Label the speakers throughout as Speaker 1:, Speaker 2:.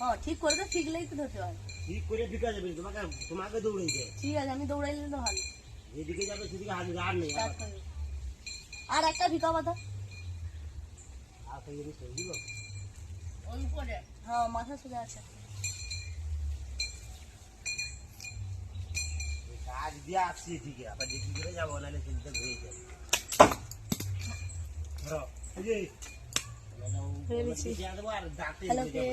Speaker 1: হ্যাঁ ঠিক করে তো ঠিকলেই তো ধরতে হয়
Speaker 2: ঠিক করে বিকা যাবে তোমাকে তোমাকে দৌড়েছে
Speaker 1: ঠিক আছে আমি দৌড়াইলে তো ভালো
Speaker 2: যেদিকে যাবে সেদিকে হাজির আর নেই
Speaker 1: স্টার্ট করে দিই। আর একটা ভিকা পাতা
Speaker 2: আর সেই জিনিস তৈরি দিব
Speaker 1: ওই উপরে হ্যাঁ মাথা সোজা আছে
Speaker 2: কাজ দিয়ে আসছি ঠিকই আবার দেখি করে যাব নাহলে সেদিকে ঘুরে যাবে ধরো এই যে নাহলে ও
Speaker 1: ফেলে দিচ্ছি।
Speaker 2: দিয়ে দেবো আর দাঁতে
Speaker 1: হ্যালো
Speaker 2: দিয়ে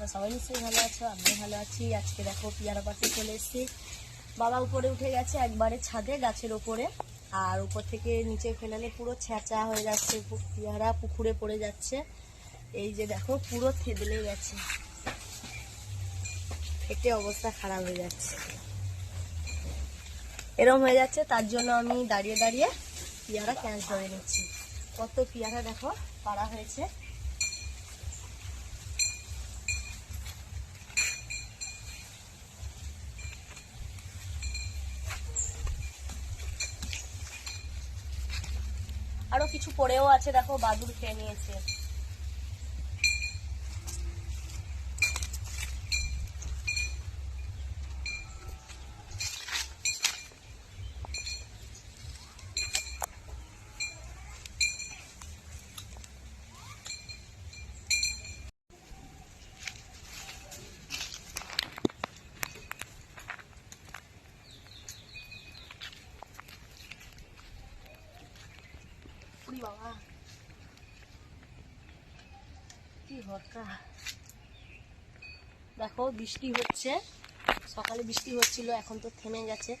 Speaker 1: ফ্রেন্ডস সবাই নিশ্চয়ই ভালো আছো, আমিও ভালো আছি। আজকে দেখো পিয়ারা পাশে চলে এসেছি। বাবা উপরে উঠে গেছে একবারে ছাদে গাছের ওপরে, আর উপর থেকে নিচে ফেলালে পুরো ছেঁচা হয়ে যাচ্ছে পিয়ারা পুকুরে পড়ে যাচ্ছে। এই যে দেখো, পুরো থেদলে গেছে। ফেটে অবস্থা খারাপ হয়ে যাচ্ছে। এরম হয়ে যাচ্ছে, তার জন্য আমি দাঁড়িয়ে দাঁড়িয়ে পিয়ারা ক্যান্স ধরে নিচ্ছি। কত পিয়ারা দেখো, পাড়া হয়েছে। আরও কিছু পড়েও আছে দেখো বাদুর খেয়ে নিয়েছে। কি দেখো, বৃষ্টি হচ্ছে। সকালে বৃষ্টি হচ্ছিল, এখন তো থেমে গেছে।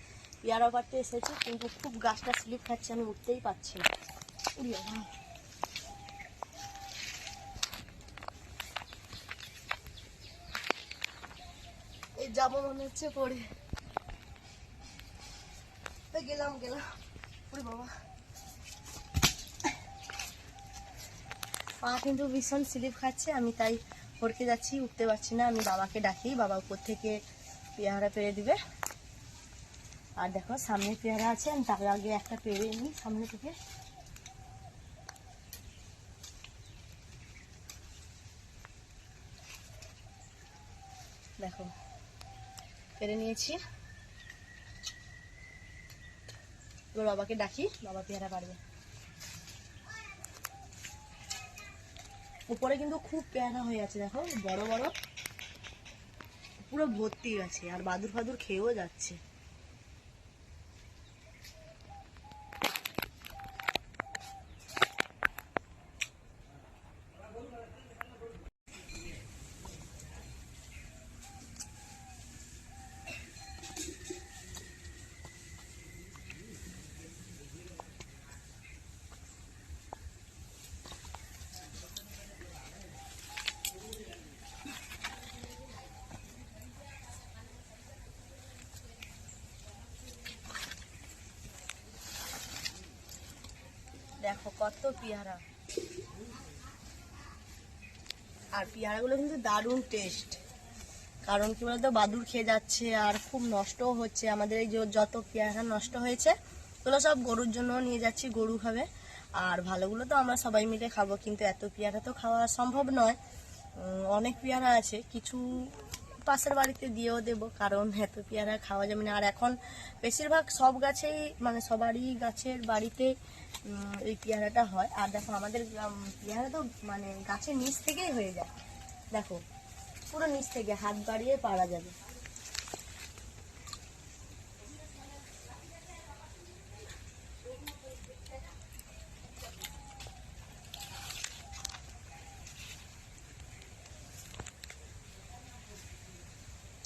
Speaker 1: পেয়ারা পাড়তে এসেছে, কিন্তু খুব গাছটা স্লিপ খাচ্ছে, আমি উঠতেই পারছি না। উড়ি বাবা। এই যাব মনে হচ্ছে এই গেলাম গেলাম। উড়ি বাবা। পা কিন্তু ভীষণ স্লিপ খাচ্ছে, আমি তাই হড়কে যাচ্ছি, উঠতে পারছি না, আমি বাবাকে ডাকি, বাবা উপর থেকে পেয়ারা পেরে দিবে। আর দেখো, সামনে পেয়ারা আছে, আমি তার আগে একটা পেরে নিই সামনে থেকে। দেখো পেরে নিয়েছি। এবার বাবাকে ডাকি, বাবা পেয়ারা পারবে উপরে কিন্তু খুব পেয়ারা হয়ে আছে, দেখো, বড় বড়। পুরো ভর্তি আছে আর বাদুর ফাদুর খেয়েও যাচ্ছে। দেখো কত পেয়ারা। আর পেয়ারাগুলো কিন্তু দারুণ টেস্ট কারণ কি বলতো বাদুর খেয়ে যাচ্ছে আর খুব নষ্টও হচ্ছে। আমাদের এই যত পেয়ারা নষ্ট হয়েছে, ওগুলো সব গরুর জন্য নিয়ে যাচ্ছি, গরু খাবে। আর ভালোগুলো তো আমরা সবাই মিলে খাব, কিন্তু এত পেয়ারা তো খাওয়া সম্ভব নয়। অনেক পেয়ারা আছে, কিছু পাশের বাড়িতে দিয়েও দেবো, কারণ এত পেয়ারা খাওয়া যাবে না আর এখন বেশিরভাগ সব গাছেই মানে সবারই গাছের বাড়িতে এই পেয়ারাটা হয়। আর দেখো আমাদের পেয়ারা তো মানে গাছের নিচ থেকেই হয়ে যায়। দেখো, পুরো নিচ থেকে হাত বাড়িয়ে পারা যাবে।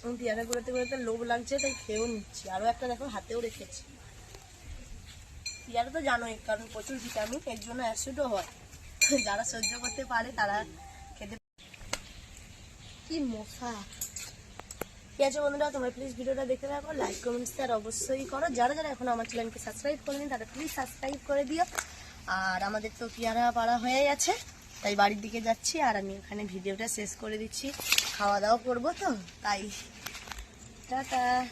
Speaker 1: আমি পেয়ারা গুলোতে গুলোতে লোভ লাগছে, তাই খেয়েও নিচ্ছি। আরও একটা দেখো, হাতেও রেখেছি। পেয়ারা তো জানোই, কারণ প্রচুর ভিটামিন, এর জন্য অ্যাসিডও হয়। যারা সহ্য করতে পারে, তারা খেতে কি মশা। ঠিক আছে বন্ধুরা, তোমরা প্লিজ ভিডিওটা দেখতে থাকো লাইক কমেন্টস আর অবশ্যই করো। যারা যারা এখন আমার চ্যানেলকে সাবস্ক্রাইব করেনি, তারা প্লিজ সাবস্ক্রাইব করে দিও। আর আমাদের তো পেয়ারা পাড়া হয়ে গেছে, তাই বাড়ির দিকে যাচ্ছি, আর আমি ওখানে ভিডিওটা শেষ করে দিচ্ছি। খাওয়া দাওয়া করব তো, তাই। 哒哒